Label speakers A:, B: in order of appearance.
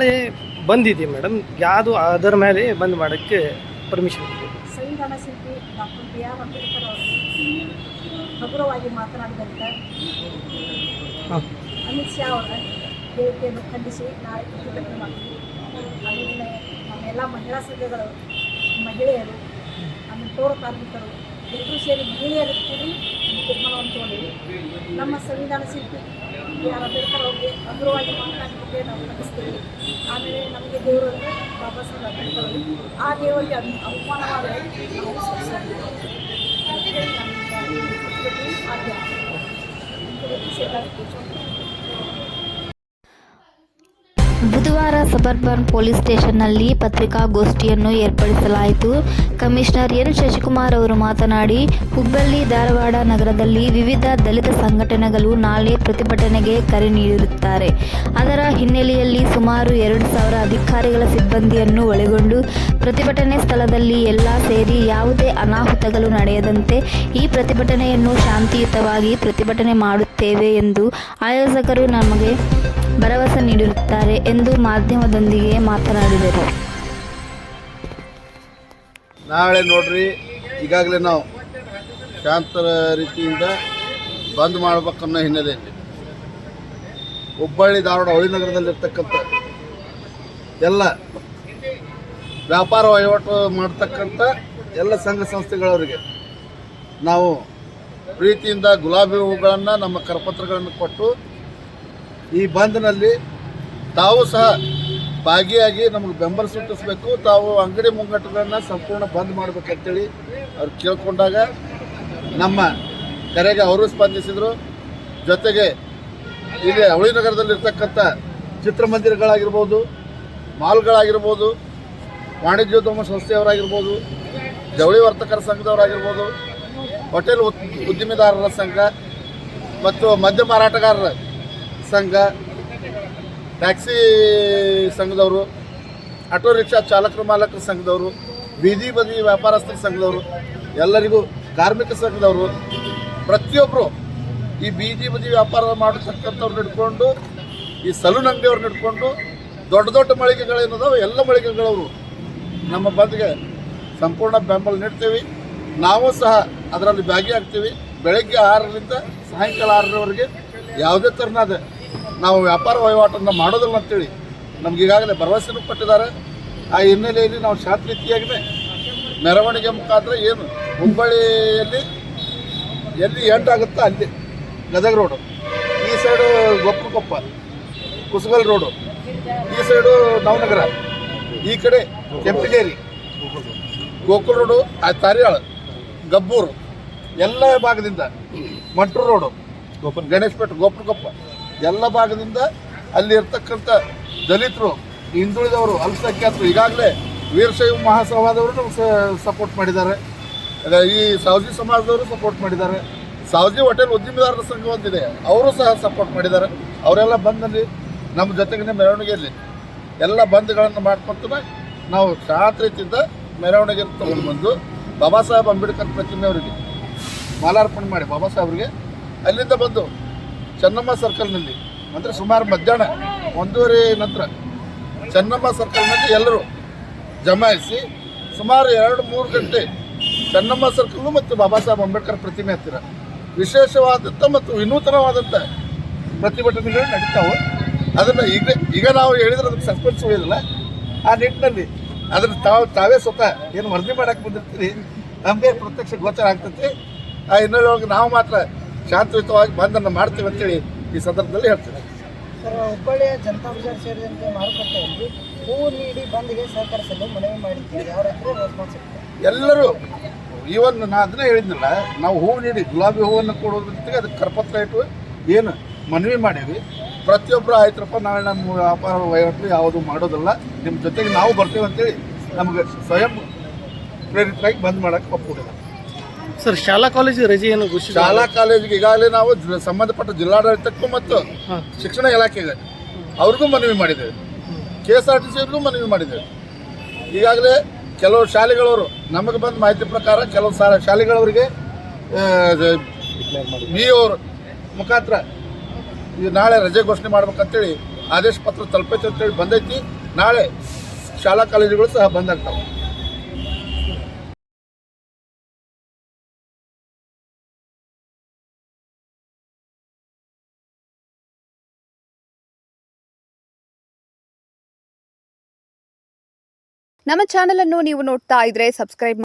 A: ನಾಳೆ ಬಂದಿದೆ ಮೇಡಮ್. ಯಾವುದು ಅದರ ಮೇಲೆ ಬಂದ್ ಮಾಡೋಕ್ಕೆ ಪರ್ಮಿಷನ್
B: ಸಂವಿಧಾನ ಶಿಲ್ಪಿ ಡಾಕ್ಟರ್ ಬಿ ಆರ್ ಅಂಬೇಡ್ಕರ್ ಅವರು ಹಗುರವಾಗಿ ಮಾತನಾಡಿದಂಥ ಅಮಿತ್ ಶಾ ಅವರ ಹೇಳಿಕೆಯನ್ನು ಖಂಡಿಸಿ ನಾಳೆ ಪ್ರತಿಭಟನೆ ಮಾಡ್ತೀವಿ. ಆಮೇಲೆ ನಮ್ಮೆಲ್ಲ ಮಹಿಳಾ ಸಂಘಗಳು ಮಹಿಳೆಯರು ಆಮೇಲೆ ಪೌರ ಕಾರ್ಮಿಕರು ಎಲ್ಲರೂ ಸೇರಿ ಮಹಿಳೆಯರು ಕೂಡಿ ಈ ತೀರ್ಮಾನವನ್ನು ನಮ್ಮ ಸಂವಿಧಾನ ಶಿಲ್ಪಿ ಯಾರು ಅಂಬೇಡ್ಕರ್ ಅವ್ರಿಗೆ ಅಗ್ರವಾಗಿ ಮಾತನಾಡಿದ್ದಕ್ಕೆ ನಾವು ಖಂಡಿಸ್ತೀವಿ. ಆಮೇಲೆ ನಮಗೆ ದೇವರು ಅಂದರೆ ಬಾಬಾ ಸಾಹೇಬ್ ಅಂಬೇಡ್ಕರ್ ಅವರು. ಆ ದೇವರಿಗೆ ಅನು ಅವಮಾನವಾದರೆ ನಾವು ಅಂತೇಳಿ ನಮ್ಗೆ ಈ ಪ್ರತಿಭಟನೆ ಆಗಿದೆ ಪ್ರತಿಭಟನೆ ಸೇರಿದಾಗ
C: ಬುಧವಾರ ಸಬರ್ಬನ್ ಪೊಲೀಸ್ ಸ್ಟೇಷನ್ನಲ್ಲಿ ಪತ್ರಿಕಾಗೋಷ್ಠಿಯನ್ನು ಏರ್ಪಡಿಸಲಾಯಿತು. ಕಮಿಷನರ್ ಎನ್ ಶಶಿಕುಮಾರ್ ಅವರು ಮಾತನಾಡಿ, ಹುಬ್ಬಳ್ಳಿ ಧಾರವಾಡ ನಗರದಲ್ಲಿ ವಿವಿಧ ದಲಿತ ಸಂಘಟನೆಗಳು ನಾಳೆ ಪ್ರತಿಭಟನೆಗೆ ಕರೆ ನೀಡಿರುತ್ತಾರೆ. ಅದರ ಹಿನ್ನೆಲೆಯಲ್ಲಿ ಸುಮಾರು ಎರಡು ಸಾವಿರ ಅಧಿಕಾರಿಗಳ ಸಿಬ್ಬಂದಿಯನ್ನು ಒಳಗೊಂಡು ಪ್ರತಿಭಟನೆ ಸ್ಥಳದಲ್ಲಿ ಎಲ್ಲ ಸೇರಿ ಯಾವುದೇ ಅನಾಹುತಗಳು ನಡೆಯದಂತೆ ಈ ಪ್ರತಿಭಟನೆಯನ್ನು ಶಾಂತಿಯುತವಾಗಿ ಪ್ರತಿಭಟನೆ ಮಾಡುತ್ತೇವೆ ಎಂದು ಆಯೋಜಕರು ನಮಗೆ ಭರವಸೆ ನೀಡಿರುತ್ತಾರೆ ಎಂದು ಮಾಧ್ಯಮದೊಂದಿಗೆ ಮಾತನಾಡಿದರು.
D: ನಾಳೆ ನೋಡ್ರಿ, ಈಗಾಗಲೇ ನಾವು ಶಾಂತ ರೀತಿಯಿಂದ ಬಂದ್ ಮಾಡ್ಬೇಕನ್ನೋ ಹಿನ್ನೆಲೆಯಲ್ಲಿ ಹುಬ್ಬಳ್ಳಿ, ಧಾರವಾಡ ಹೊಳಿನಗರದಲ್ಲಿರ್ತಕ್ಕಂಥ ಎಲ್ಲ ವ್ಯಾಪಾರ ವಹಿವಾಟು ಮಾಡ್ತಕ್ಕಂಥ ಎಲ್ಲ ಸಂಘ ಸಂಸ್ಥೆಗಳವರಿಗೆ ನಾವು ಪ್ರೀತಿಯಿಂದ ಗುಲಾಬಿ ಹೂಗಳನ್ನು ನಮ್ಮ ಕರಪತ್ರಗಳನ್ನು ಕೊಟ್ಟು ಈ ಬಂದ್ನಲ್ಲಿ ತಾವು ಸಹ ಭಾಗಿಯಾಗಿ ನಮಗೆ ಬೆಂಬಲ ಸೂಚಿಸಬೇಕು. ತಾವು ಅಂಗಡಿ ಮುಂಗಟ್ಟುಗಳನ್ನ ಸಂಪೂರ್ಣ ಬಂದ್ ಮಾಡ್ಬೇಕಂತೇಳಿ ಅವ್ರು ಕೇಳ್ಕೊಂಡಾಗ ನಮ್ಮ ಕರೆಗೆ ಅವರು ಸ್ಪಂದಿಸಿದರು. ಜೊತೆಗೆ ಇಲ್ಲಿ ಅವಳಿ ನಗರದಲ್ಲಿರ್ತಕ್ಕಂಥ ಚಿತ್ರಮಂದಿರಗಳಾಗಿರ್ಬೋದು, ಮಾಲ್ಗಳಾಗಿರ್ಬೋದು, ವಾಣಿಜ್ಯೋದ್ಯಮ ಸಂಸ್ಥೆಯವರಾಗಿರ್ಬೋದು, ಜವಳಿ ವರ್ತಕರ ಸಂಘದವರಾಗಿರ್ಬೋದು, ಹೋಟೆಲ್ ಉದ್ದಿಮೆದಾರರ ಸಂಘ ಮತ್ತು ಮದ್ಯ ಮಾರಾಟಗಾರರ ಸಂಘ, ಟ್ಯಾಕ್ಸಿ ಸಂಘದವರು, ಆಟೋ ರಿಕ್ಷಾ ಚಾಲಕರು ಮಾಲಕರ ಸಂಘದವರು, ಬೀದಿ ಬದಿ ವ್ಯಾಪಾರಸ್ಥರ ಸಂಘದವರು, ಎಲ್ಲರಿಗೂ ಕಾರ್ಮಿಕ ಸಂಘದವರು ಪ್ರತಿಯೊಬ್ಬರು ಈ ಬೀದಿ ಬದಿ ವ್ಯಾಪಾರ ಮಾಡತಕ್ಕಂಥವ್ರು ಹಿಡ್ಕೊಂಡು, ಈ ಸಲೂನ್ ಅಂಗಡಿಯವ್ರನ್ನ ಹಿಡ್ಕೊಂಡು, ದೊಡ್ಡ ದೊಡ್ಡ ಮಳಿಗೆಗಳೇನದಾವೆ ಎಲ್ಲ ಮಳಿಗೆಗಳವರು ನಮ್ಮ ಬಂದ್ಗೆ ಸಂಪೂರ್ಣ ಬೆಂಬಲ ನೀಡ್ತೀವಿ. ನಾವು ಸಹ ಅದರಲ್ಲಿ ಭಾಗಿಯಾಗ್ತೀವಿ. ಬೆಳಗ್ಗೆ ಆರರಿಂದ ಸಾಯಂಕಾಲ ಆರರವರೆಗೆ ಯಾವುದೇ ಥರನಾದ ನಾವು ವ್ಯಾಪಾರ ವಹಿವಾಟನ್ನು ಮಾಡೋದಿಲ್ಲ ಅಂತೇಳಿ ನಮ್ಗೆ ಈಗಾಗಲೇ ಭರವಸೆನೂ ಕೊಟ್ಟಿದ್ದಾರೆ. ಆ ಹಿನ್ನೆಲೆಯಲ್ಲಿ ನಾವು ಶಾಂತ ರೀತಿಯಾಗಿದೆ ಮೆರವಣಿಗೆ ಮುಖಾಂತರ ಏನು ಹುಬ್ಬಳ್ಳಿಯಲ್ಲಿ ಎಲ್ಲಿ ಎಂಟ್ ಆಗುತ್ತೋ ಅಲ್ಲಿ ಗದಗ ರೋಡು, ಈ ಸೈಡು ಗೊಪ್ಪಕೊಪ್ಪ ಕುಸಗಲ್ ರೋಡು, ಈ ಸೈಡು ನವನಗರ, ಈ ಕಡೆ ಕೆಂಪಿಗೇರಿ, ಗೋಕುಲ್ ರೋಡು, ಆ ತಾರಿಯಾಳ, ಗಬ್ಬೂರು, ಎಲ್ಲ ಭಾಗದಿಂದ ಮಂಟ್ರು ರೋಡು ಗೋಪನ್ ಗಣೇಶಪೇಟೆ ಗೋಪನಕೊಪ್ಪ ಎಲ್ಲ ಭಾಗದಿಂದ ಅಲ್ಲಿ ಇರ್ತಕ್ಕಂಥ ದಲಿತರು, ಹಿಂದುಳಿದವರು, ಅಲ್ಪಸಂಖ್ಯಾತರು ಈಗಾಗಲೇ ವೀರಶೈವ ಮಹಾಸಭಾದವರು ಸಪೋರ್ಟ್ ಮಾಡಿದ್ದಾರೆ. ಈ ಸಾವಜಿ ಸಮಾಜದವರು ಸಪೋರ್ಟ್ ಮಾಡಿದ್ದಾರೆ. ಸಾವಜಿ ಹೋಟೆಲ್ ಉದ್ಯಮಿದಾರರ ಸಂಘ ಒಂದಿದೆ. ಅವರು ಸಹ ಸಪೋರ್ಟ್ ಮಾಡಿದ್ದಾರೆ. ಅವರೆಲ್ಲ ಬಂದಲ್ಲಿ ನಮ್ಮ ಜೊತೆಗಿನ ಮೆರವಣಿಗೆಯಲ್ಲಿ ಎಲ್ಲ ಬಂದ್ಗಳನ್ನು ಮಾಡ್ಕೊತ ನಾವು ಶಾಂತ ರೀತಿಯಿಂದ ಮೆರವಣಿಗೆ ತಗೊಂಡು ಬಂದು ಬಾಬಾ ಸಾಹೇಬ್ ಅಂಬೇಡ್ಕರ್ ಪ್ರತಿಮೆ ಅವರಿಗೆ ಮಾಲಾರ್ಪಣೆ ಮಾಡಿ, ಬಾಬಾ ಸಾಹೇಬ್ರಿಗೆ ಅಲ್ಲಿಂದ ಬಂದು ಚೆನ್ನಮ್ಮ ಸರ್ಕಲ್ನಲ್ಲಿ ಅಂದರೆ ಸುಮಾರು ಮಧ್ಯಾಹ್ನ, ಒಂದೂವರೆ ನಂತರ ಚೆನ್ನಮ್ಮ ಸರ್ಕಲ್ನಲ್ಲಿ ಎಲ್ಲರೂ ಜಮಾಯಿಸಿ ಸುಮಾರು ಎರಡು ಮೂರು ಗಂಟೆ ಚೆನ್ನಮ್ಮ ಸರ್ಕಲ್ಲು ಮತ್ತು ಬಾಬಾ ಸಾಹೇಬ್ ಅಂಬೇಡ್ಕರ್ ಪ್ರತಿಮೆ ಹತ್ತಿರ. ವಿಶೇಷವಾದಂಥ ಮತ್ತು ವಿನೂತನವಾದಂಥ ಪ್ರತಿಭಟನೆಗಳು ನಡೀತಾವೆ. ಅದನ್ನು ಈಗ ಈಗ ನಾವು ಹೇಳಿದ್ರೆ ಅದಕ್ಕೆ ಸಸ್ಪೆನ್ಸ್ ಉಳಿಯೋದಿಲ್ಲ ಆ ನಿಟ್ಟಿನಲ್ಲಿ ಅದನ್ನು ತಾವು, ತಾವೇ ಸ್ವತಃ ಏನು ವರದಿ ಮಾಡಕ್ಕೆ ಬಂದಿರ್ತೀರಿ? ನಮಗೆ ಪ್ರತ್ಯಕ್ಷ ಗೋಚರ ಆಗ್ತೈತಿ. ಆ ಹಿನ್ನೆಲೆಯೊಳಗೆ ನಾವು ಮಾತ್ರ ಶಾಂತಿಯುತವಾಗಿ ಬಂದನ್ನು ಮಾಡ್ತೀವಿ ಅಂತೇಳಿ ಈ ಸಂದರ್ಭದಲ್ಲಿ ಹೇಳ್ತೀನಿ.
B: ಸರ್ ಹುಬ್ಬಳ್ಳಿಯ ಜನತಾ ಬಜಾರ್ ಸೇರಿದಂತೆ ಮಾರುಕಟ್ಟೆಯಲ್ಲಿ ಹೂವು ನೀಡಿ ಬಂದ್ಗೆ ಸಹಕರಿಸಲು ಮನವಿ ಮಾಡಿದ್ದೀವಿ. ಯಾವ ರೈತರು ರೆಸ್ಪಾನ್ಸ್
D: ಎಲ್ಲರೂ ಈವನ್ ನಾನು ಅದನ್ನೇ ಹೇಳಿದ್ನಲ್ಲ ನಾವು ಹೂವು ನೀಡಿ ಗುಲಾಬಿ ಹೂವನ್ನು ಕೊಡೋದ್ರ ಜೊತೆಗೆ ಅದಕ್ಕೆ ಕರಪತ್ರ ಇಟ್ಟು ಏನು ಮನವಿ ಮಾಡೀವಿ ಪ್ರತಿಯೊಬ್ಬರು ಆಯ್ತರಪ್ಪ ನಾವೇ ನಮ್ಮ ವ್ಯಾಪಾರ ವಹಿವಾಟು ಯಾವುದು ಮಾಡೋದಿಲ್ಲ ನಿಮ್ಮ ಜೊತೆಗೆ ನಾವು ಬರ್ತೀವಿ ಅಂತೇಳಿ ನಮಗೆ ಸ್ವಯಂ ಪ್ರೇರಿತವಾಗಿ ಬಂದ್ ಮಾಡೋಕ್ಕೆ ಒಪ್ಪಿಕೊಂಡಿಲ್ಲ
A: ಸರ್ ಶಾಲಾ ಕಾಲೇಜಿಗೆ ರಜೆ ಏನು ಘೋಷಿಸಿ
D: ಶಾಲಾ ಕಾಲೇಜಿಗೆ ಈಗಾಗಲೇ ನಾವು ಜ- ಸಂಬಂಧಪಟ್ಟ ಜಿಲ್ಲಾಡಳಿತಕ್ಕೂ ಮತ್ತು
A: ಹಾಂ.
D: ಶಿಕ್ಷಣ ಇಲಾಖೆಗೆ ಅವ್ರಿಗೂ ಮನವಿ ಮಾಡಿದ್ದೇವೆ. ಕೆ ಎಸ್ ಆರ್ ಟಿ ಸಿಗೂ ಮನವಿ ಮಾಡಿದ್ದೇವೆ. ಈಗಾಗಲೇ ಕೆಲವು ಶಾಲೆಗಳವರು ನಮಗೆ ಬಂದ ಮಾಹಿತಿ ಪ್ರಕಾರ ಕೆಲವು ಸಾ ಶಾಲೆಗಳವರಿಗೆ ಬಿ ಅವರು ಮುಖಾಂತರ ಈ ನಾಳೆ ರಜೆ ಘೋಷಣೆ ಮಾಡ್ಬೇಕಂತೇಳಿ ಆದೇಶ ಪತ್ರ ತಲುಪೈತೆ ಅಂತೇಳಿ ಬಂದೈತಿ. ನಾಳೆ ಶಾಲಾ ಕಾಲೇಜುಗಳು ಸಹ ಬಂದಾಗ್ತಾವೆ
E: ನಮ್ಮ ಚಾನೆಲ್ ಅನ್ನು ನೀವು ನೋಡ್ತಾ ಇದ್ರೆ ಸಬ್ಸ್ಕ್ರೈಬ್